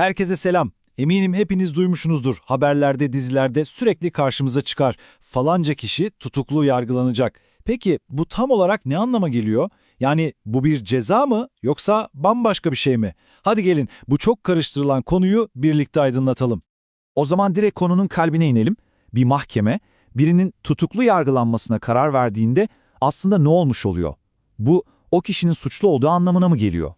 Herkese selam. Eminim hepiniz duymuşsunuzdur. Haberlerde, dizilerde sürekli karşımıza çıkar. Falanca kişi tutuklu yargılanacak. Peki bu tam olarak ne anlama geliyor? Yani bu bir ceza mı yoksa bambaşka bir şey mi? Hadi gelin bu çok karıştırılan konuyu birlikte aydınlatalım. O zaman direkt konunun kalbine inelim. Bir mahkeme birinin tutuklu yargılanmasına karar verdiğinde aslında ne olmuş oluyor? Bu o kişinin suçlu olduğu anlamına mı geliyor?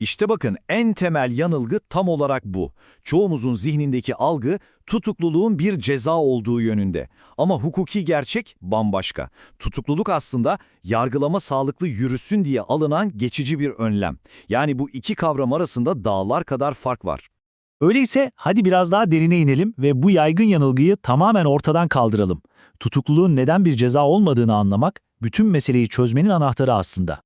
İşte bakın en temel yanılgı tam olarak bu. Çoğumuzun zihnindeki algı tutukluluğun bir ceza olduğu yönünde. Ama hukuki gerçek bambaşka. Tutukluluk aslında yargılama sağlıklı yürüsün diye alınan geçici bir önlem. Yani bu iki kavram arasında dağlar kadar fark var. Öyleyse hadi biraz daha derine inelim ve bu yaygın yanılgıyı tamamen ortadan kaldıralım. Tutukluluğun neden bir ceza olmadığını anlamak, bütün meseleyi çözmenin anahtarı aslında.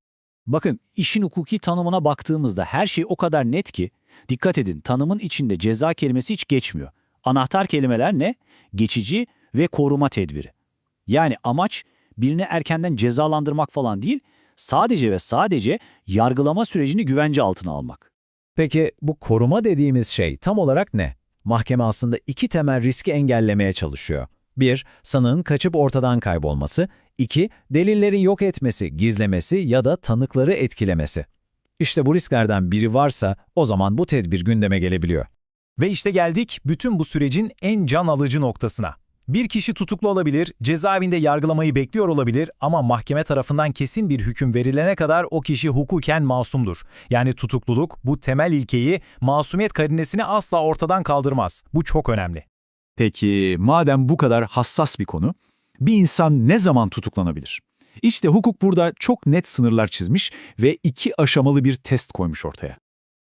Bakın, işin hukuki tanımına baktığımızda her şey o kadar net ki, dikkat edin tanımın içinde ceza kelimesi hiç geçmiyor. Anahtar kelimeler ne? Geçici ve koruma tedbiri. Yani amaç birini erkenden cezalandırmak falan değil, sadece ve sadece yargılama sürecini güvence altına almak. Peki bu koruma dediğimiz şey tam olarak ne? Mahkeme aslında iki temel riski engellemeye çalışıyor. Bir, sanığın kaçıp ortadan kaybolması. İki, delilleri yok etmesi, gizlemesi ya da tanıkları etkilemesi. İşte bu risklerden biri varsa o zaman bu tedbir gündeme gelebiliyor. Ve işte geldik bütün bu sürecin en can alıcı noktasına. Bir kişi tutuklu olabilir, cezaevinde yargılamayı bekliyor olabilir ama mahkeme tarafından kesin bir hüküm verilene kadar o kişi hukuken masumdur. Yani tutukluluk bu temel ilkeyi, masumiyet karinesini asla ortadan kaldırmaz. Bu çok önemli. Peki madem bu kadar hassas bir konu, bir insan ne zaman tutuklanabilir? İşte hukuk burada çok net sınırlar çizmiş ve iki aşamalı bir test koymuş ortaya.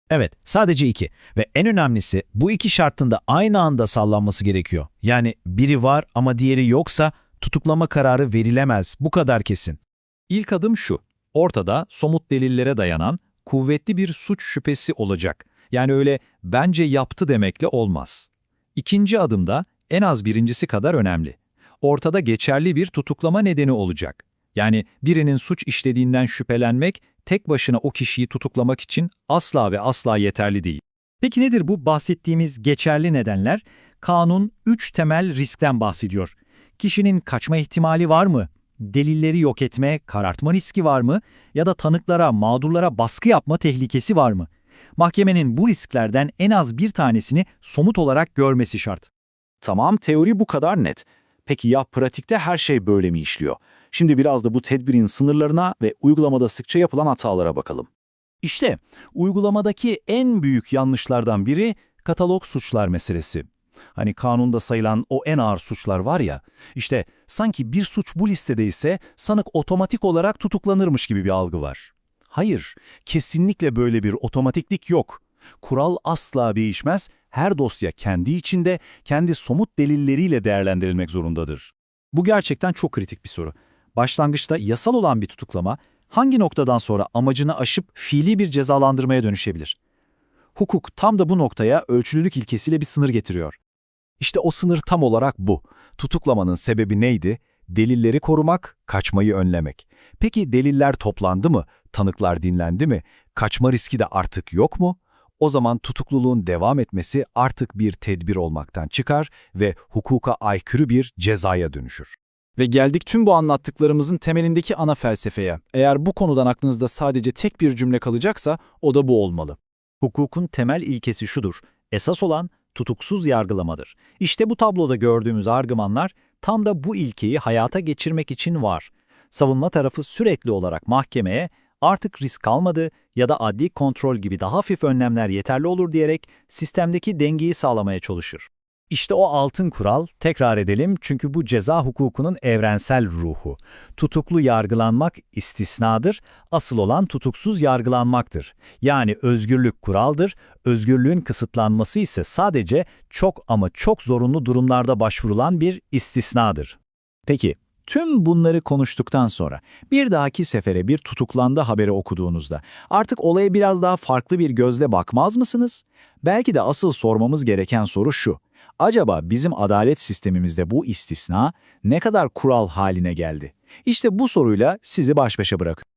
Evet, sadece iki. Ve en önemlisi bu iki şartın da aynı anda sallanması gerekiyor. Yani biri var ama diğeri yoksa tutuklama kararı verilemez. Bu kadar kesin. İlk adım şu, ortada somut delillere dayanan kuvvetli bir suç şüphesi olacak. Yani öyle bence yaptı demekle olmaz. İkinci adımda en az birincisi kadar önemli. Ortada geçerli bir tutuklama nedeni olacak. Yani birinin suç işlediğinden şüphelenmek tek başına o kişiyi tutuklamak için asla ve asla yeterli değil. Peki nedir bu bahsettiğimiz geçerli nedenler? Kanun 3 temel riskten bahsediyor. Kişinin kaçma ihtimali var mı? Delilleri yok etme, karartma riski var mı? Ya da tanıklara, mağdurlara baskı yapma tehlikesi var mı? Mahkemenin bu risklerden en az bir tanesini somut olarak görmesi şart. Tamam teori bu kadar net. Peki ya pratikte her şey böyle mi işliyor? Şimdi biraz da bu tedbirin sınırlarına ve uygulamada sıkça yapılan hatalara bakalım. İşte uygulamadaki en büyük yanlışlardan biri katalog suçlar meselesi. Hani kanunda sayılan o en ağır suçlar var ya, işte sanki bir suç bu listede ise sanık otomatik olarak tutuklanırmış gibi bir algı var. Hayır, kesinlikle böyle bir otomatiklik yok. Kural asla değişmez, her dosya kendi içinde, kendi somut delilleriyle değerlendirilmek zorundadır. Bu gerçekten çok kritik bir soru. Başlangıçta yasal olan bir tutuklama hangi noktadan sonra amacını aşıp fiili bir cezalandırmaya dönüşebilir? Hukuk tam da bu noktaya ölçülülük ilkesiyle bir sınır getiriyor. İşte o sınır tam olarak bu. Tutuklamanın sebebi neydi? Delilleri korumak, kaçmayı önlemek. Peki deliller toplandı mı? Tanıklar dinlendi mi? Kaçma riski de artık yok mu? O zaman tutukluluğun devam etmesi artık bir tedbir olmaktan çıkar ve hukuka aykırı bir cezaya dönüşür. Ve geldik tüm bu anlattıklarımızın temelindeki ana felsefeye. Eğer bu konudan aklınızda sadece tek bir cümle kalacaksa o da bu olmalı. Hukukun temel ilkesi şudur. Esas olan tutuksuz yargılamadır. İşte bu tabloda gördüğümüz argümanlar tam da bu ilkeyi hayata geçirmek için var. Savunma tarafı sürekli olarak mahkemeye artık risk almadı ya da adli kontrol gibi daha hafif önlemler yeterli olur diyerek sistemdeki dengeyi sağlamaya çalışır. İşte o altın kural, tekrar edelim çünkü bu ceza hukukunun evrensel ruhu. Tutuklu yargılanmak istisnadır, asıl olan tutuksuz yargılanmaktır. Yani özgürlük kuraldır, özgürlüğün kısıtlanması ise sadece çok ama çok zorunlu durumlarda başvurulan bir istisnadır. Peki, tüm bunları konuştuktan sonra bir dahaki sefere bir tutuklandı haberi okuduğunuzda artık olaya biraz daha farklı bir gözle bakmaz mısınız? Belki de asıl sormamız gereken soru şu. Acaba bizim adalet sistemimizde bu istisna ne kadar kural haline geldi? İşte bu soruyla sizi baş başa bırakıyorum.